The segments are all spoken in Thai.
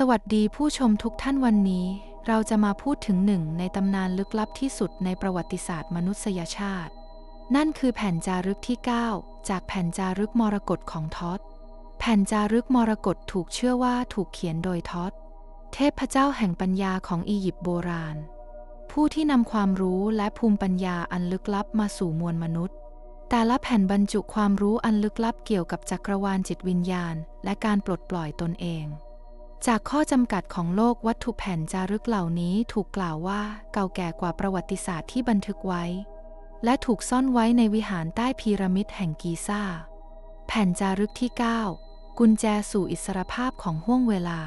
สวัสดีผู้ชมทุกท่านวันนี้ เราจะมาพูดถึงหนึ่งในตำนานลึกลับที่สุดในประวัติศาสตร์มนุษยชาติ นั่นคือแผ่นจารึกที่ 9 จากแผ่นจารึกมรกตของทอดแผ่นจารึกมรกตถูกเชื่อว่าถูกเขียนโดยทอดเทพเจ้าแห่งปัญญาของอียิปต์โบราณ ผู้ที่นำความรู้และภูมิปัญญาอันลึกลับมาสู่มวลมนุษย์ แต่ละแผ่นบรรจุความรู้อันลึกลับเกี่ยวกับจักรวาลจิตวิญญาณ และการปลดปล่อยตนเอง จากข้อจำกัดของโลกวัตถุแผ่นจารึกเหล่านี้ถูกกล่าวว่าเก่าแก่กว่าประวัติศาสตร์ที่บันทึกไว้ และถูกซ่อนไว้ในวิหารใต้พีระมิดแห่งกีซ่า แผ่นจารึกที่ 9 กุญแจสู่อิสรภาพของห้วงเวลา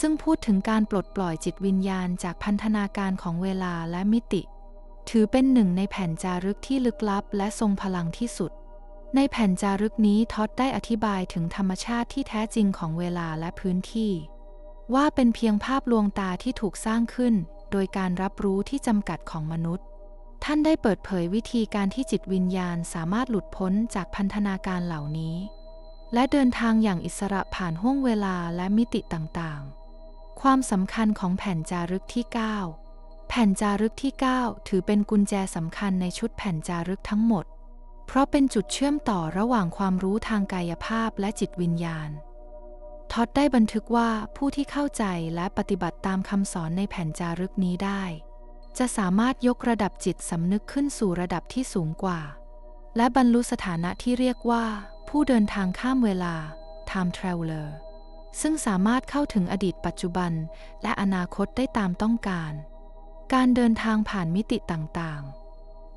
ซึ่งพูดถึงการปลดปล่อยจิตวิญญาณจากพันธนาการของเวลาและมิติ ถือเป็นหนึ่งในแผ่นจารึกที่ลึกลับและทรงพลังที่สุด ในแผ่นจารึกนี้ท็อดได้อธิบายถึงธรรมชาติที่แท้จริงของเวลาและพื้นที่ ว่าเป็นเพียงภาพลวงตาที่ถูกสร้างขึ้น โดยการรับรู้ที่จำกัดของมนุษย์ ท่านได้เปิดเผยวิธีการที่จิตวิญญาณสามารถหลุดพ้นจากพันธนาการเหล่านี้ และเดินทางอย่างอิสระผ่านห้วงเวลาและมิติต่างๆ ความสำคัญของแผ่นจารึกที่ 9 แผ่นจารึกที่ 9 ถือเป็นกุญแจสำคัญในชุดแผ่นจารึกทั้งหมด เพราะเป็นจุดเชื่อมต่อระหว่างความรู้ทางกายภาพและจิตวิญญาณ ท็อดได้บันทึกว่าผู้ที่เข้าใจและปฏิบัติตามคำสอนในแผ่นจารึกนี้ได้ จะสามารถยกระดับจิตสำนึกขึ้นสู่ระดับที่สูงกว่า และบรรลุสถานะที่เรียกว่า ผู้เดินทางข้ามเวลา time traveler ซึ่งสามารถเข้าถึงอดีตปัจจุบัน และอนาคตได้ตามต้องการ การเดินทางผ่านมิติต่างๆ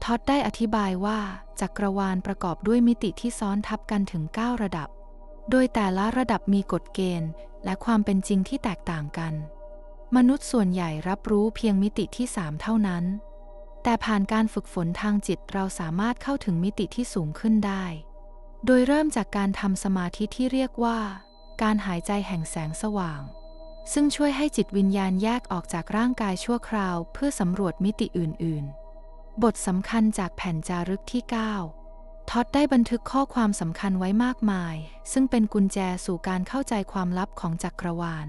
ท็อดได้อธิบายว่าจักรวาลประกอบด้วยมิติที่ซ้อนทับกันถึง 9 ระดับ โดยแต่ละระดับมีกฎเกณฑ์ และความเป็นจริงที่แตกต่างกัน มนุษย์ส่วนใหญ่รับรู้เพียงมิติที่ 3 เท่านั้น แต่ผ่านการฝึกฝนทางจิตเราสามารถเข้าถึงมิติที่สูงขึ้นได้ โดยเริ่มจากการทำสมาธิที่เรียกว่า การหายใจแห่งแสงสว่าง ซึ่งช่วยให้จิตวิญญาณแยกออกจากร่างกายชั่วคราว เพื่อสำรวจมิติอื่น ๆ บทสำคัญจากแผ่นจารึกที่ 9 ท็อดได้บันทึกข้อความสำคัญไว้มากมาย ซึ่งเป็นกุญแจสู่การเข้าใจความลับของจักรวาล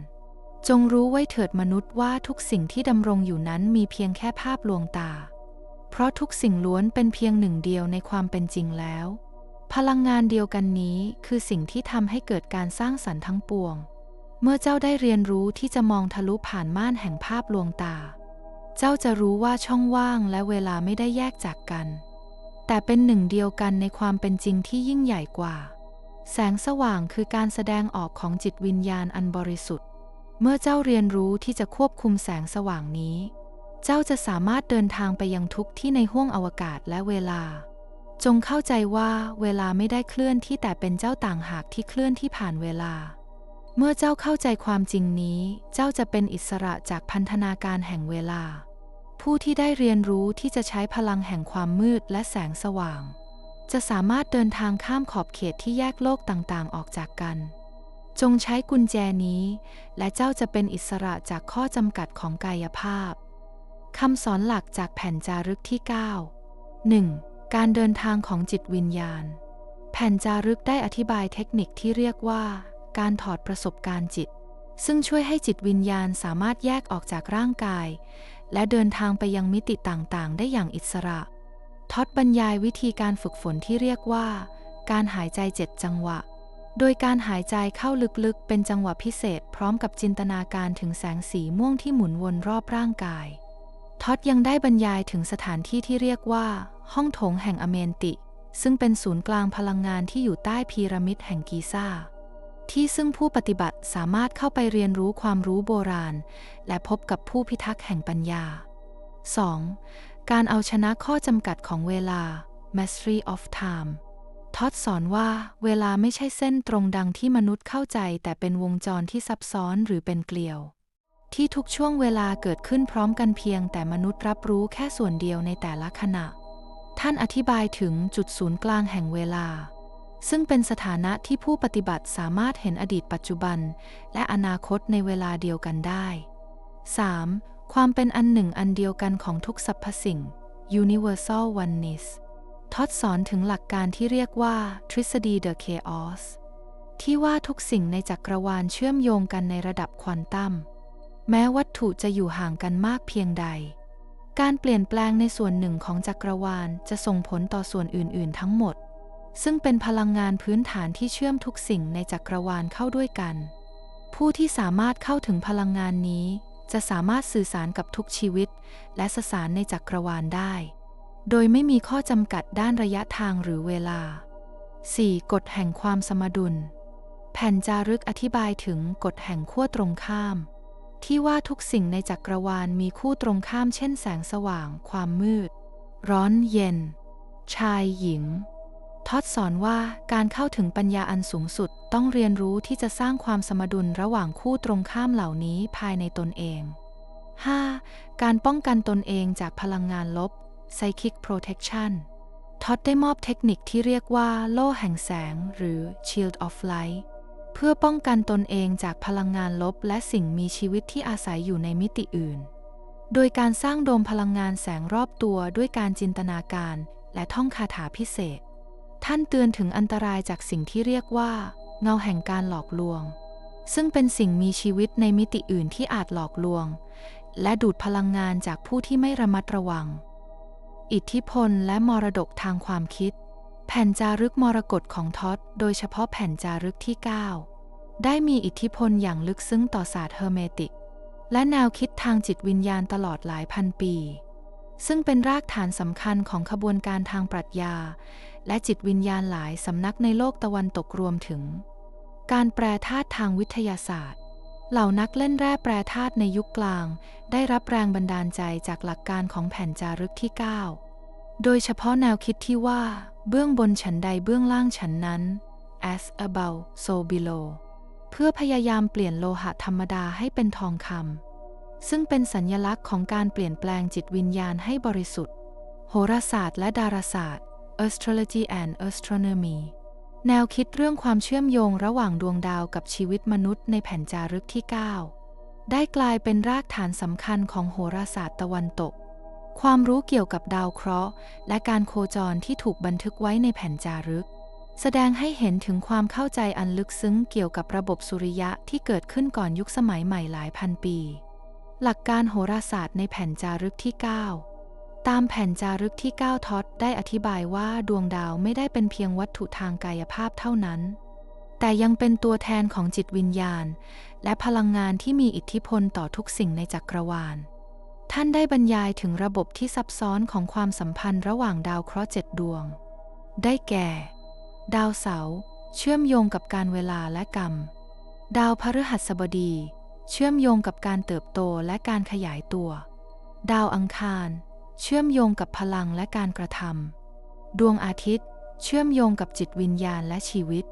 จงรู้ไว้เถิดมนุษย์ว่าทุกสิ่งที่ดำรงอยู่นั้นมีเพียงแค่ภาพลวงตา เพราะทุกสิ่งล้วนเป็นเพียงหนึ่งเดียวในความเป็นจริงแล้ว พลังงานเดียวกันนี้คือสิ่งที่ทำให้เกิดการสร้างสรรค์ทั้งปวง เมื่อเจ้าได้เรียนรู้ที่จะมองทะลุผ่านม่านแห่งภาพลวงตา เจ้าจะรู้ว่าช่องว่างและเวลาไม่ได้แยกจากกัน แต่เป็นหนึ่งเดียวกันในความเป็นจริงที่ยิ่งใหญ่กว่า แสงสว่างคือการแสดงออกของจิตวิญญาณอันบริสุทธิ์ เมื่อเจ้าเรียนรู้ที่จะควบคุมแสงสว่างนี้ เจ้าจะสามารถเดินทางไปยังทุกที่ในห้วงอวกาศและเวลา จงเข้าใจว่าเวลาไม่ได้เคลื่อนที่แต่เป็นเจ้าต่างหากที่เคลื่อนที่ผ่านเวลา เมื่อเจ้าเข้าใจความจริงนี้ เจ้าจะเป็นอิสระจากพันธนาการแห่งเวลา ผู้ที่ได้เรียนรู้ที่จะใช้พลังแห่งความมืดและแสงสว่าง จะสามารถเดินทางข้ามขอบเขตที่แยกโลกต่างๆ ออกจากกัน จงใช้กุญแจนี้ และเจ้าจะเป็นอิสระจากข้อจำกัดของกายภาพคำสอนหลักจากแผ่นจารึกที่ 9 1. การเดินทางของจิตวิญญาณ แผ่นจารึกได้อธิบายเทคนิคที่เรียกว่า การถอดประสบการณ์จิต ซึ่งช่วยให้จิตวิญญาณสามารถแยกออกจากร่างกาย และเดินทางไปยังมิติต่างๆ ได้อย่างอิสระ ท็อดบรรยายวิธีการฝึกฝนที่เรียกว่า การหายใจเจ็ดจังหวะ โดยการหายใจเข้าลึกๆ เป็นจังหวะพิเศษ พร้อมกับจินตนาการถึงแสงสีม่วงที่หมุนวนรอบร่างกายท็อดยังได้บรรยายถึงสถานที่ที่เรียกว่า ห้องโถงแห่งอเมนติ ซึ่งเป็นศูนย์กลางพลังงานที่อยู่ใต้พีระมิดแห่งกีซ่า ที่ซึ่งผู้ปฏิบัติสามารถเข้าไปเรียนรู้ความรู้โบราณ และพบกับผู้พิทักษ์แห่งปัญญา 2. การเอาชนะข้อจำกัดของเวลา Mastery of Time ท็อดสอนว่าเวลาไม่ใช่เส้นตรงดังที่มนุษย์เข้าใจ แต่เป็นวงจรที่ซับซ้อนหรือเป็นเกลียว ที่ทุกช่วงเวลาเกิดขึ้นพร้อมกันเพียง แต่มนุษย์รับรู้แค่ส่วนเดียวในแต่ละขณะ ท่านอธิบายถึงจุดศูนย์กลางแห่งเวลา ซึ่งเป็นสถานะที่ผู้ปฏิบัติสามารถเห็นอดีตปัจจุบัน และอนาคตในเวลาเดียวกันได้ 3. ความเป็นอันหนึ่งอันเดียวกันของทุกสรรพสิ่ง Universal Oneness ทอดสอนถึงหลักการที่เรียกว่า ทฤษฎี The Chaos ที่ว่าทุกสิ่งในจักรวาลเชื่อมโยงกันในระดับควอนตัม แม้วัตถุจะอยู่ห่างกันมากเพียงใด การเปลี่ยนแปลงในส่วนหนึ่งของจักรวาลจะส่งผลต่อส่วนอื่น ๆ ทั้งหมด ซึ่งเป็นพลังงานพื้นฐานที่เชื่อมทุกสิ่งในจักรวาลเข้าด้วยกัน ผู้ที่สามารถเข้าถึงพลังงานนี้ จะสามารถสื่อสารกับทุกชีวิต และสสารในจักรวาลได้ โดยไม่มีข้อจำกัดด้านระยะทางหรือเวลา 4. กฎแห่งความสมดุล แผ่นจารึกอธิบายถึงกฎแห่งขั้วตรงข้าม ที่ว่าทุกสิ่งในจักรวาลมีคู่ตรงข้ามเช่นแสงสว่าง ความมืด ร้อนเย็น ชายหญิง ทอดสอนว่าการเข้าถึงปัญญาอันสูงสุดต้องเรียนรู้ที่จะสร้างความสมดุลระหว่างคู่ตรงข้ามเหล่านี้ภายในตนเอง 5. การป้องกันตนเองจากพลังงานลบ Psychic Protection ท็อดได้มอบเทคนิคที่เรียกว่าโล่แห่งแสง หรือ Shield of Light เพื่อป้องกันตนเองจากพลังงานลบ และสิ่งมีชีวิตที่อาศัยอยู่ในมิติอื่น โดยการสร้างโดมพลังงานแสงรอบตัวด้วยการจินตนาการ และท่องคาถาพิเศษ ท่านเตือนถึงอันตรายจากสิ่งที่เรียกว่า เงาแห่งการหลอกลวง ซึ่งเป็นสิ่งมีชีวิตในมิติอื่นที่อาจหลอกลวง และดูดพลังงานจากผู้ที่ไม่ระมัดระวัง อิทธิพลและมรดกทางความคิด แผ่นจารึกมรกตของท็อตโดยเฉพาะแผ่นจารึกที่ 9 ได้มีอิทธิพลอย่างลึกซึ้งต่อศาสตร์เฮอร์เมติก และแนวคิดทางจิตวิญญาณตลอดหลายพันปี ซึ่งเป็นรากฐานสำคัญของขบวนการทางปรัชญา และจิตวิญญาณหลายสำนักในโลกตะวันตกรวมถึง การแปรธาตุทางวิทยาศาสตร์ เหล่านักเล่นแร่แปรธาตุในยุคกลาง ได้รับแรงบันดาลใจจากหลักการของแผ่นจารึกที่ 9 โดยเฉพาะแนวคิดที่ว่า เบื้องบนฉันใดเบื้องล่างฉันนั้น as above so below เพื่อพยายามเปลี่ยนโลหะธรรมดาให้เป็นทองคำซึ่งเป็นสัญญลักษณ์ของการเปลี่ยนแปลงจิตวิญญาณให้บริสุทธิ์ โหราศาสตร์และดาราศาสตร์ astrology and astronomy แนวคิดเรื่องความเชื่อมโยงระหว่างดวงดาวกับชีวิตมนุษย์ในแผ่นจารึกที่ 9 ได้กลายเป็นรากฐานสำคัญของโหราศาสตร์ตะวันตก ความรู้เกี่ยวกับดาวเคราะห์ และการโคจรที่ถูกบันทึกไว้ในแผ่นจารึก แสดงให้เห็นถึงความเข้าใจอันลึกซึ้งเกี่ยวกับระบบสุริยะที่เกิดขึ้นก่อนยุคสมัยใหม่หลายพันปี หลักการโหราศาสตร์ในแผ่นจารึกที่ 9ามแผ่นจารึกที่ 9 ท็อตได้อธิบายว่าดวงดาวไม่ได้เป็นเพียงวัตถุทางกายภาพเท่านั้น แต่ยังเป็นตัวแทนของจิตวิญญาณ และพลังงานที่มีอิทธิพลต่อทุกสิ่งในจักรวาล ท่านได้บรรยายถึงระบบที่ซับซ้อนของความสัมพันธ์ระหว่างดาวเคราะห์เจ็ดดวง ได้แก่ ดาวเสาร์เชื่อมโยงกับการเวลาและกรรม ดาวพฤหัสบดี เชื่อมโยงกับการเติบโตและการขยายตัว ดาวอังคาร เชื่อมโยงกับพลังและการกระทำดวงอาทิตย์ เชื่อมโยงกับจิตวิญญาณและชีวิต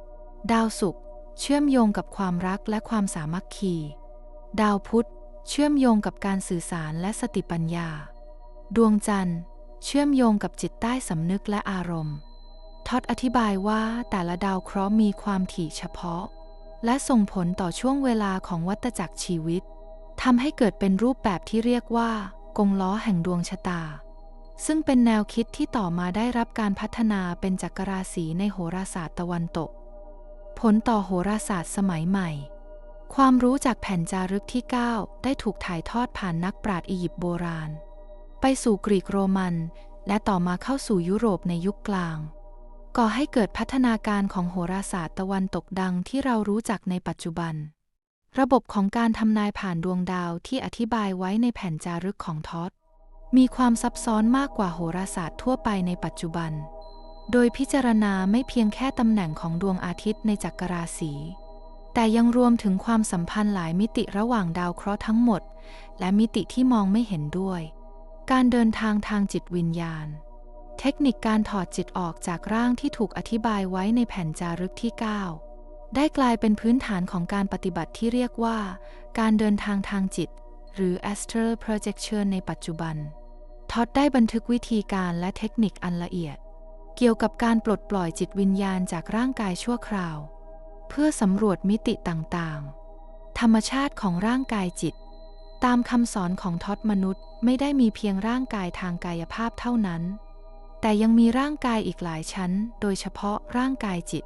ดาวศุกร์เชื่อมโยงกับความรักและความสามัคคี ดาวพุธ เชื่อมโยงกับการสื่อสารและสติปัญญา ดวงจันทร์ เชื่อมโยงกับจิตใต้สำนึกและอารมณ์ท็อดอธิบายว่าแต่ละดาวเคราะห์มีความถี่เฉพาะ และส่งผลต่อช่วงเวลาของวัฏจักรชีวิตทำให้เกิดเป็นรูปแบบที่เรียกว่า กงล้อแห่งดวงชะตา ซึ่งเป็นแนวคิดที่ต่อมาได้รับการพัฒนาเป็นจักรราศีในโหราศาสตร์ตะวันตก ผลต่อโหราศาสตร์สมัยใหม่ ความรู้จากแผ่นจารึกที่ 9 ได้ถูกถ่ายทอดผ่านนักปราชญ์อียิปต์โบราณ ไปสู่กรีกโรมัน และต่อมาเข้าสู่ยุโรปในยุคกลาง ก่อให้เกิดพัฒนาการของโหราศาสตร์ตะวันตกดังที่เรารู้จักในปัจจุบัน ระบบของการทำนายผ่านดวงดาวที่อธิบายไว้ในแผ่นจารึกของท็อตมีความซับซ้อนมากกว่าโหราศาสตร์ทั่วไปในปัจจุบัน โดยพิจารณาไม่เพียงแค่ตำแหน่งของดวงอาทิตย์ในจักรราศี แต่ยังรวมถึงความสัมพันธ์หลายมิติระหว่างดาวเคราะห์ทั้งหมด และมิติที่มองไม่เห็นด้วย การเดินทางทางจิตวิญญาณ เทคนิคการถอดจิตออกจากร่างที่ถูกอธิบายไว้ในแผ่นจารึกที่ 9 ได้กลายเป็นพื้นฐานของการปฏิบัติที่เรียกว่า การเดินทางทางจิต หรือ astral projection ในปัจจุบัน ท็อดได้บันทึกวิธีการและเทคนิคอันละเอียด เกี่ยวกับการปลดปล่อยจิตวิญญาณจากร่างกายชั่วคราว เพื่อสำรวจมิติต่างๆ ธรรมชาติของร่างกายจิต ตามคำสอนของท็อดมนุษย์ไม่ได้มีเพียงร่างกายทางกายภาพเท่านั้น แต่ยังมีร่างกายอีกหลายชั้น โดยเฉพาะร่างกายจิต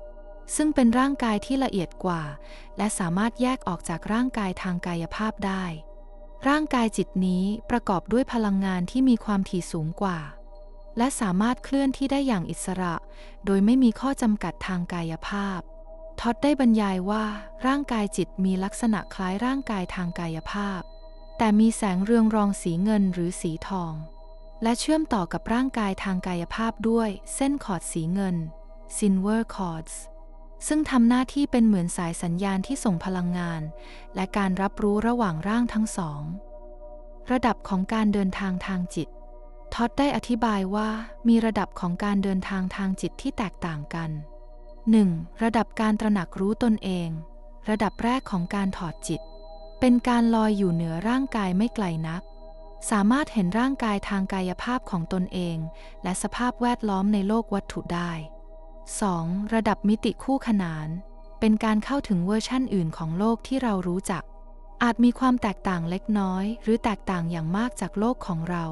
ซึ่งเป็นร่างกายที่ละเอียดกว่า และสามารถแยกออกจากร่างกายทางกายภาพได้ ร่างกายจิตนี้ประกอบด้วยพลังงานที่มีความถี่สูงกว่า และสามารถเคลื่อนที่ได้อย่างอิสระ โดยไม่มีข้อจำกัดทางกายภาพ ท็อดได้บรรยายว่า ร่างกายจิตมีลักษณะคล้ายร่างกายทางกายภาพ แต่มีแสงเรืองรองสีเงินหรือสีทอง และเชื่อมต่อกับร่างกายทางกายภาพด้วยเส้นขอดสีเงิน silver cords ซึ่งทำหน้าที่เป็นเหมือนสายสัญญาณที่ส่งพลังงาน และการรับรู้ระหว่างร่างทั้งสอง ระดับของการเดินทางทางจิต ท็อดได้อธิบายว่ามีระดับของการเดินทางทางจิตที่แตกต่างกัน 1. ระดับการตระหนักรู้ตนเอง ระดับแรกของการถอดจิต เป็นการลอยอยู่เหนือร่างกายไม่ไกลนัก สามารถเห็นร่างกายทางกายภาพของตนเอง และสภาพแวดล้อมในโลกวัตถุได้ 2. ระดับมิติคู่ขนาน เป็นการเข้าถึงเวอร์ชั่นอื่นของโลกที่เรารู้จัก อาจมีความแตกต่างเล็กน้อย หรือแตกต่างอย่างมากจากโลกของเรา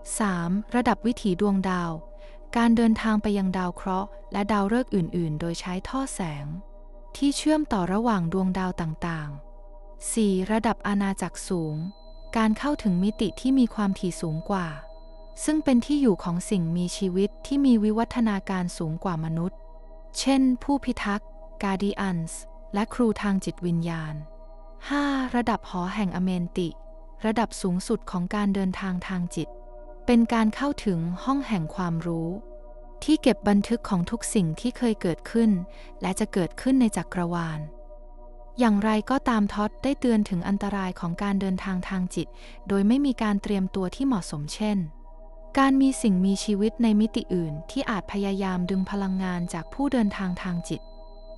3. ระดับวิถีดวงดาว การเดินทางไปยังดาวเคราะห์ และดาวฤกษ์อื่น ๆ โดยใช้ท่อแสง ที่เชื่อมต่อระหว่างดวงดาวต่างๆ 4. ระดับอาณาจักรสูง การเข้าถึงมิติที่มีความถี่สูงกว่า ซึ่งเป็นที่อยู่ของสิ่งมีชีวิตที่มีวิวัฒนาการสูงกว่ามนุษย์ เช่น ผู้พิทักษ์ Guardians และครูทางจิตวิญญาณ 5. ระดับหอแห่งอเมนติ ระดับสูงสุดของการเดินทางทางจิต เป็นการเข้าถึงห้องแห่งความรู้ ที่เก็บบันทึกของทุกสิ่งที่เคยเกิดขึ้น และจะเกิดขึ้นในจักรวาล อย่างไรก็ตามท็อดได้เตือนถึงอันตรายของการเดินทางทางจิต โดยไม่มีการเตรียมตัวที่เหมาะสมเช่น การมีสิ่งมีชีวิตในมิติอื่นที่อาจพยายามดึงพลังงานจากผู้เดินทางทางจิต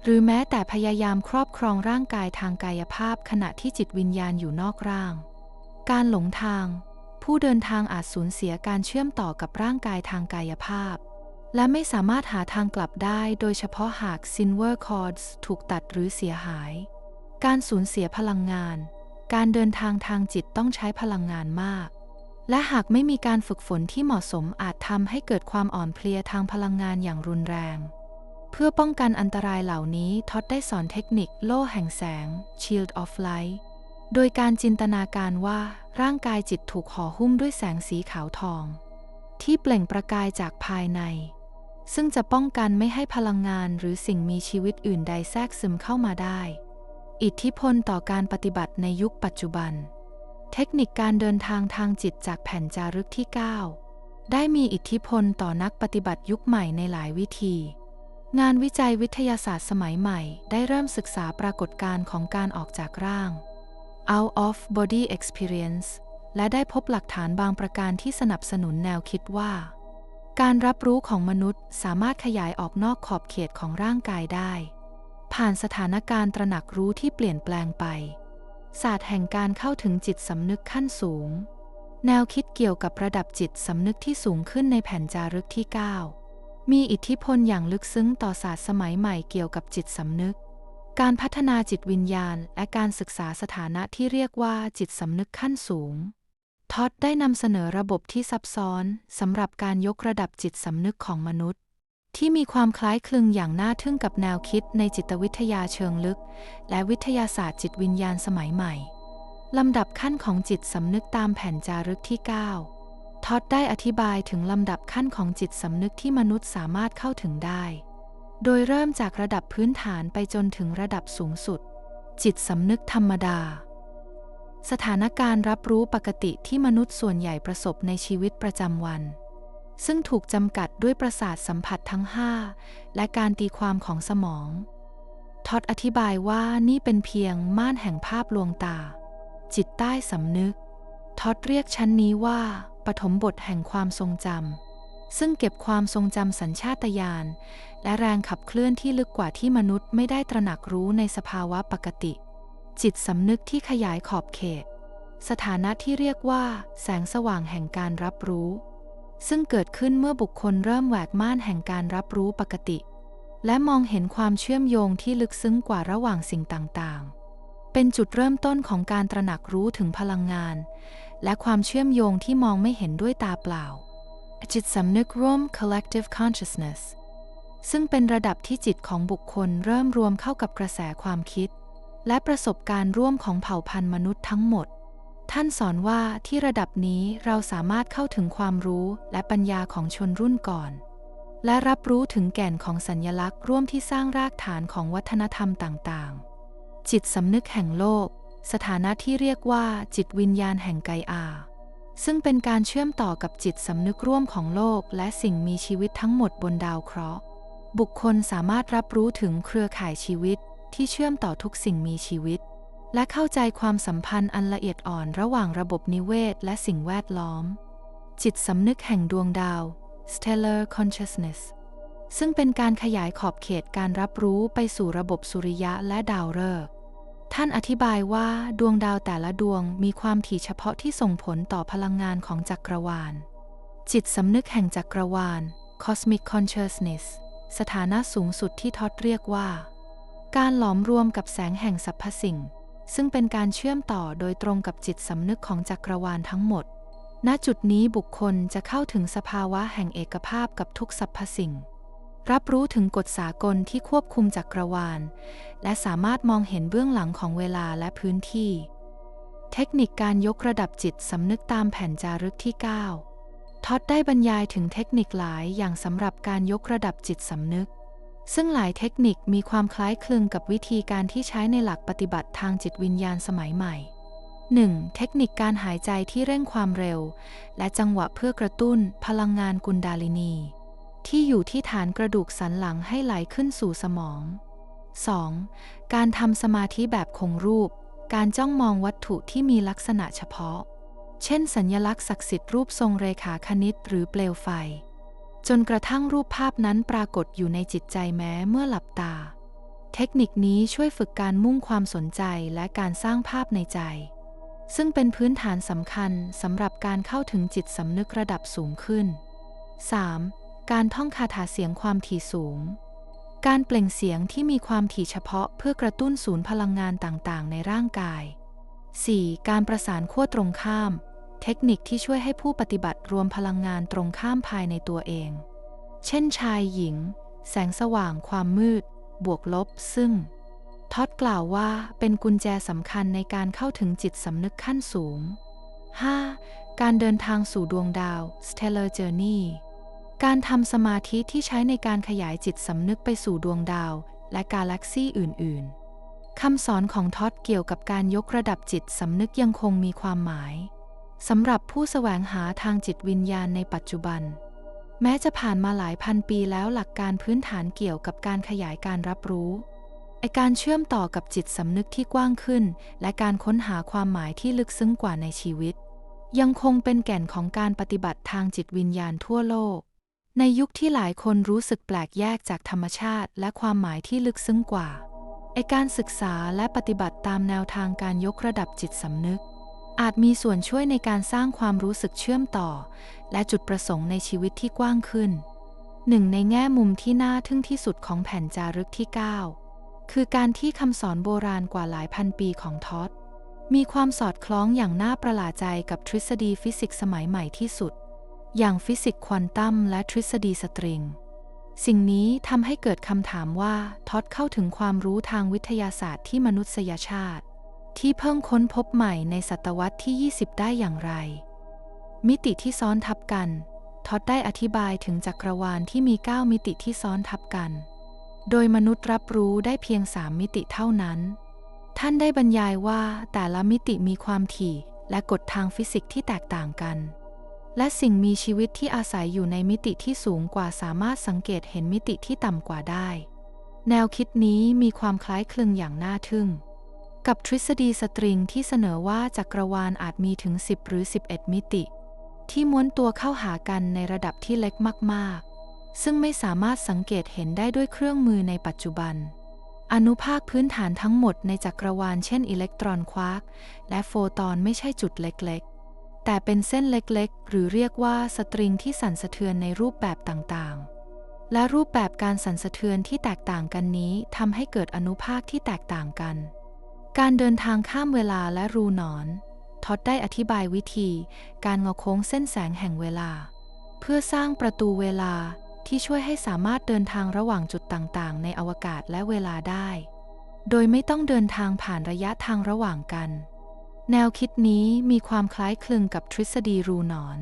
หรือแม้แต่พยายามครอบครองร่างกายทางกายภาพขณะที่จิตวิญญาณอยู่นอกร่าง การหลงทาง ผู้เดินทางอาจสูญเสียการเชื่อมต่อกับร่างกายทางกายภาพ และไม่สามารถหาทางกลับได้โดยเฉพาะหาก silver cords ถูกตัดหรือเสียหาย การสูญเสียพลังงาน การเดินทางทางจิตต้องใช้พลังงานมาก และหากไม่มีการฝึกฝนที่เหมาะสมอาจทำให้เกิดความอ่อนเพลียทางพลังงานอย่างรุนแรง เพื่อป้องกันอันตรายเหล่านี้ท็อดได้สอนเทคนิคโล่แห่งแสง Shield of Light โดยการจินตนาการว่าร่างกายจิตถูกห่อหุ้มด้วยแสงสีขาวทอง ที่เปล่งประกายจากภายใน ซึ่งจะป้องกันไม่ให้พลังงานหรือสิ่งมีชีวิตอื่นใดแทรกซึมเข้ามาได้ อิทธิพลต่อการปฏิบัติในยุคปัจจุบัน เทคนิคการเดินทางทางจิตจากแผ่นจารึกที่ 9 ได้มีอิทธิพลต่อนักปฏิบัติยุคใหม่ในหลายวิธี งานวิจัยวิทยาศาสตร์สมัยใหม่ ได้เริ่มศึกษาปรากฏการณ์ของการออกจากร่าง out of body experience และได้พบหลักฐานบางประการที่สนับสนุนแนวคิดว่า การรับรู้ของมนุษย์สามารถขยายออกนอกขอบเขตของร่างกายได้ ผ่านสถานการณ์ตระหนักรู้ที่เปลี่ยนแปลงไป ศาสตร์แห่งการเข้าถึงจิตสำนึกขั้นสูง แนวคิดเกี่ยวกับระดับจิตสำนึกที่สูงขึ้นในแผ่นจารึกที่ 9 มีอิทธิพลอย่างลึกซึ้งต่อศาสตร์สมัยใหม่เกี่ยวกับจิตสำนึก การพัฒนาจิตวิญญาณ และการศึกษาสถานะที่เรียกว่าจิตสำนึกขั้นสูง ท็อดได้นำเสนอระบบที่ซับซ้อนสำหรับการยกระดับจิตสำนึกของมนุษย์ ที่มีความคล้ายคลึงอย่างน่าทึ่งกับแนวคิดในจิตวิทยาเชิงลึก และวิทยาศาสตร์จิตวิญญาณสมัยใหม่ ลำดับขั้นของจิตสำนึกตามแผ่นจารึกที่ 9 ท็อดได้อธิบายถึงลำดับขั้นของจิตสำนึกที่มนุษย์สามารถเข้าถึงได้ โดยเริ่มจากระดับพื้นฐานไปจนถึงระดับสูงสุด จิตสำนึกธรรมดา สถานการณ์รับรู้ปกติที่มนุษย์ส่วนใหญ่ประสบในชีวิตประจำวัน ซึ่งถูกจำกัดด้วยประสาทสัมผัสทั้ง 5 และการตีความของสมองท็อดอธิบายว่านี่เป็นเพียงม่านแห่งภาพลวงตา จิตใต้สำนึกท็อดเรียกชั้นนี้ว่าปฐมบทแห่งความทรงจำซึ่งเก็บความทรงจำสัญชาตญาณและแรงขับเคลื่อนที่ลึกกว่าที่มนุษย์ไม่ได้ตระหนักรู้ในสภาวะปกติ จิตสำนึกที่ขยายขอบเขต สถานะที่เรียกว่า แสงสว่างแห่งการรับรู้ ซึ่งเกิดขึ้นเมื่อบุคคลเริ่มแหวกม่านแห่งการรับรู้ปกติ และมองเห็นความเชื่อมโยงที่ลึกซึ้งกว่าระหว่างสิ่งต่างๆ เป็นจุดเริ่มต้นของการตระหนักรู้ถึงพลังงาน และความเชื่อมโยงที่มองไม่เห็นด้วยตาเปล่า จิตสำนึกร่วม collective consciousness ซึ่งเป็นระดับที่จิตของบุคคลเริ่มรวมเข้ากับกระแสความคิด และประสบการณ์ร่วมของเผ่าพันธุ์มนุษย์ทั้งหมด ท่านสอนว่าที่ระดับนี้เราสามารถเข้าถึงความรู้และปัญญาของชนรุ่นก่อน และรับรู้ถึงแก่นของสัญญลักษณ์ร่วมที่สร้างรากฐานของวัฒนธรรมต่างๆ จิตสำนึกแห่งโลก สถานะที่เรียกว่าจิตวิญญาณแห่งไกอา ซึ่งเป็นการเชื่อมต่อกับจิตสำนึกร่วมของโลก และสิ่งมีชีวิตทั้งหมดบนดาวเคราะห์ บุคคลสามารถรับรู้ถึงเครือข่ายชีวิตที่เชื่อมต่อทุกสิ่งมีชีวิต และเข้าใจความสัมพันธ์อันละเอียดอ่อนระหว่างระบบนิเวศและสิ่งแวดล้อม จิตสำนึกแห่งดวงดาว stellar consciousness ซึ่งเป็นการขยายขอบเขตการรับรู้ไปสู่ระบบสุริยะและดาวฤกษ์ท่านอธิบายว่าดวงดาวแต่ละดวงมีความถี่เฉพาะที่ส่งผลต่อพลังงานของจักรวาล จิตสำนึกแห่งจักรวาล cosmic consciousness สถานะสูงสุดที่ทอดเรียกว่า การหลอมรวมกับแสงแห่งสรรพสิ่ง ซึ่งเป็นการเชื่อมต่อโดยตรงกับจิตสำนึกของจักรวาลทั้งหมด ณ จุดนี้บุคคลจะเข้าถึงสภาวะแห่งเอกภาพกับทุกสรรพสิ่ง รับรู้ถึงกฎสากลที่ควบคุมจักรวาล และสามารถมองเห็นเบื้องหลังของเวลาและพื้นที่ เทคนิคการยกระดับจิตสำนึกตามแผ่นจารึกที่ 9ท็อดได้บรรยายถึงเทคนิคหลายอย่างสำหรับการยกระดับจิตสำนึก ซึ่งหลายเทคนิคมีความคล้ายคลึงกับวิธีการที่ใช้ในหลักปฏิบัติทางจิตวิญญาณสมัยใหม่ 1. เทคนิคการหายใจที่เร่งความเร็ว และจังหวะเพื่อกระตุ้นพลังงานกุนดาลินี ที่อยู่ที่ฐานกระดูกสันหลังให้ไหลขึ้นสู่สมอง 2. การทำสมาธิแบบคงรูป การจ้องมองวัตถุที่มีลักษณะเฉพาะ เช่น สัญลักษณ์ศักดิ์สิทธิ์รูปทรงเรขาคณิตหรือเปลวไฟ จนกระทั่งรูปภาพนั้นปรากฏอยู่ในจิตใจแม้เมื่อหลับตา เทคนิคนี้ช่วยฝึกการมุ่งความสนใจและการสร้างภาพในใจ ซึ่งเป็นพื้นฐานสำคัญสำหรับการเข้าถึงจิตสำนึกระดับสูงขึ้น 3. การท่องคาถาเสียงความถี่สูง การเปล่งเสียงที่มีความถี่เฉพาะเพื่อกระตุ้นศูนย์พลังงานต่างๆ ในร่างกาย 4. การประสานขั้วตรงข้าม เทคนิคที่ช่วยให้ผู้ปฏิบัติรวมพลังงานตรงข้ามภายในตัวเอง เช่นชายหญิง แสงสว่างความมืด บวกลบ ซึ่ง ท็อดกล่าวว่าเป็นกุญแจสำคัญในการเข้าถึงจิตสำนึกขั้นสูง 5. การเดินทางสู่ดวงดาว stellar journey การทำสมาธิที่ใช้ในการขยายจิตสำนึกไปสู่ดวงดาว และกาแล็กซี่อื่น ๆคำสอนของท็อดเกี่ยวกับการยกระดับจิตสำนึกยังคงมีความหมาย สำหรับผู้แสวงหาทางจิตวิญญาณในปัจจุบัน แม้จะผ่านมาหลายพันปีแล้วหลักการพื้นฐานเกี่ยวกับการขยายการรับรู้ไอการเชื่อมต่อกับจิตสำนึกที่กว้างขึ้น และการค้นหาความหมายที่ลึกซึ้งกว่าในชีวิต ยังคงเป็นแก่นของการปฏิบัติทางจิตวิญญาณทั่วโลก ในยุคที่หลายคนรู้สึกแปลกแยกจากธรรมชาติ และความหมายที่ลึกซึ้งกว่าไอการศึกษาและปฏิบัติตามแนวทางการยกระดับจิตสำนึก อาจมีส่วนช่วยในการสร้างความรู้สึกเชื่อมต่อ และจุดประสงค์ในชีวิตที่กว้างขึ้น หนึ่งในแง่มุมที่น่าทึ่งที่สุดของแผ่นจารึกที่ 9 คือการที่คำสอนโบราณกว่าหลายพันปีของท็อดมีความสอดคล้องอย่างน่าประหลาดใจกับทฤษฎีฟิสิกส์สมัยใหม่ที่สุด อย่างฟิสิกส์ควอนตัมและทฤษฎีสตริง สิ่งนี้ทำให้เกิดคำถามว่าท็อดเข้าถึงความรู้ทางวิทยาศาสตร์ที่มนุษยชาติ ที่เพิ่งค้นพบใหม่ในศตวรรษที่ 20 ได้อย่างไร มิติที่ซ้อนทับกัน ท็อดได้อธิบายถึงจักรวาลที่มี 9 มิติที่ซ้อนทับกัน โดยมนุษย์รับรู้ได้เพียง 3 มิติเท่านั้น ท่านได้บรรยายว่าแต่ละมิติมีความถี่และกฎทางฟิสิกส์ที่แตกต่างกัน และสิ่งมีชีวิตที่อาศัยอยู่ในมิติที่สูงกว่าสามารถสังเกตเห็นมิติที่ต่ำกว่าได้ แนวคิดนี้มีความคล้ายคลึงอย่างน่าทึ่ง กับทฤษฎีสตริงที่เสนอว่าจักรวาลอาจมีถึง 10 หรือ 11 มิติ ที่ม้วนตัวเข้าหากันในระดับที่เล็กมากๆ ซึ่งไม่สามารถสังเกตเห็นได้ด้วยเครื่องมือในปัจจุบัน อนุภาคพื้นฐานทั้งหมดในจักรวาลเช่นอิเล็กตรอนควาร์กและโฟตอนไม่ใช่จุดเล็กๆ แต่เป็นเส้นเล็กๆ หรือเรียกว่าสตริงที่สั่นสะเทือนในรูปแบบต่างๆและรูปแบบการสั่นสะเทือนที่แตกต่างกันนี้ทำให้เกิดอนุภาคที่แตกต่างกัน การเดินทางข้ามเวลาและรูนอนทอดได้อธิบายวิธี การงอโค้งเส้นแสงแห่งเวลา เพื่อสร้างประตูเวลาที่ช่วยให้สามารถเดินทางระหว่างจุดต่างๆ ในอวกาศและเวลาได้ โดยไม่ต้องเดินทางผ่านระยะทางระหว่างกัน แนวคิดนี้มีความคล้ายคลึงกับทฤษฎีรูนอน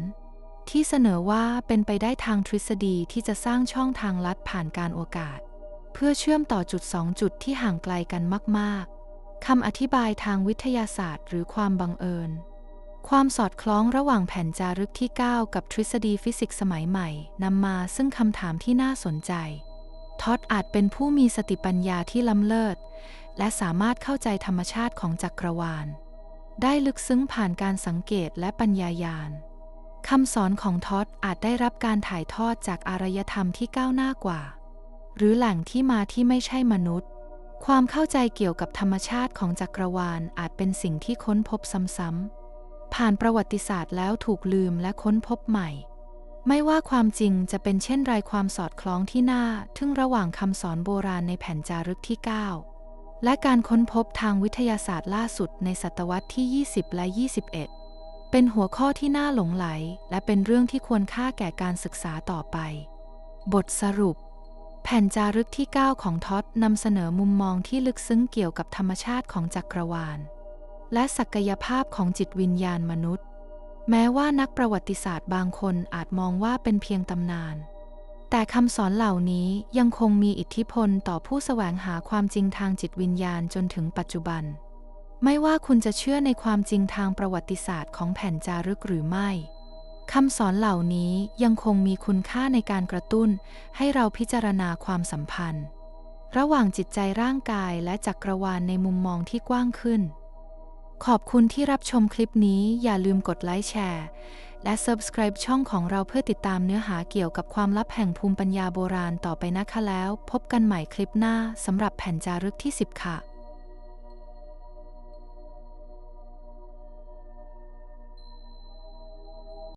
ที่เสนอว่าเป็นไปได้ทางทฤษฎีที่จะสร้างช่องทางลัดผ่านการโอกาส เพื่อเชื่อมต่อจุดสองจุดที่ห่างไกลกันมากๆ คำอธิบายทางวิทยาศาสตร์ หรือความบังเอิญ ความสอดคล้องระหว่างแผ่นจารึกที่ 9 กับทฤษฎีฟิสิกส์สมัยใหม่นำมาซึ่งคำถามที่น่าสนใจ ท็อดอาจเป็นผู้มีสติปัญญาที่ล้ำเลิศ และสามารถเข้าใจธรรมชาติของจักรวาล ได้ลึกซึ้งผ่านการสังเกตและปัญญายาณคำสอนของท็อดอาจได้รับการถ่ายทอดจากอารยธรรมที่ก้าวหน้ากว่า หรือแหล่งที่มาที่ไม่ใช่มนุษย์ ความเข้าใจเกี่ยวกับธรรมชาติของจักรวาลอาจเป็นสิ่งที่ค้นพบซ้ำๆ ผ่านประวัติศาสตร์แล้วถูกลืมและค้นพบใหม่ ไม่ว่าความจริงจะเป็นเช่นไรความสอดคล้องที่น่าทึ่งระหว่างคำสอนโบราณในแผ่นจารึกที่ 9 และการค้นพบทางวิทยาศาสตร์ล่าสุดในศตวรรษที่ 20 และ 21 เป็นหัวข้อที่น่าหลงไหล และเป็นเรื่องที่ควรค่าแก่การศึกษาต่อไป บทสรุป แผ่นจารึกที่ 9 ของท็อตนำเสนอมุมมองที่ลึกซึ้งเกี่ยวกับธรรมชาติของจักรวาล และศักยภาพของจิตวิญญาณมนุษย์ แม้ว่านักประวัติศาสตร์บางคนอาจมองว่าเป็นเพียงตำนาน แต่คำสอนเหล่านี้ยังคงมีอิทธิพลต่อผู้แสวงหาความจริงทางจิตวิญญาณจนถึงปัจจุบัน ไม่ว่าคุณจะเชื่อในความจริงทางประวัติศาสตร์ของแผ่นจารึกหรือไม่ คำสอนเหล่านี้ยังคงมีคุณค่าในการกระตุ้น ให้เราพิจารณาความสัมพันธ์ ระหว่างจิตใจร่างกายและจักรวาลในมุมมองที่กว้างขึ้น ขอบคุณที่รับชมคลิปนี้อย่าลืมกดไลค์แชร์ และ Subscribe ช่องของเราเพื่อติดตามเนื้อหาเกี่ยวกับความลับแห่งภูมิปัญญาโบราณต่อไปนะคะแล้ว พบกันใหม่คลิปหน้าสำหรับแผ่นจารึกที่ 10 ค่ะ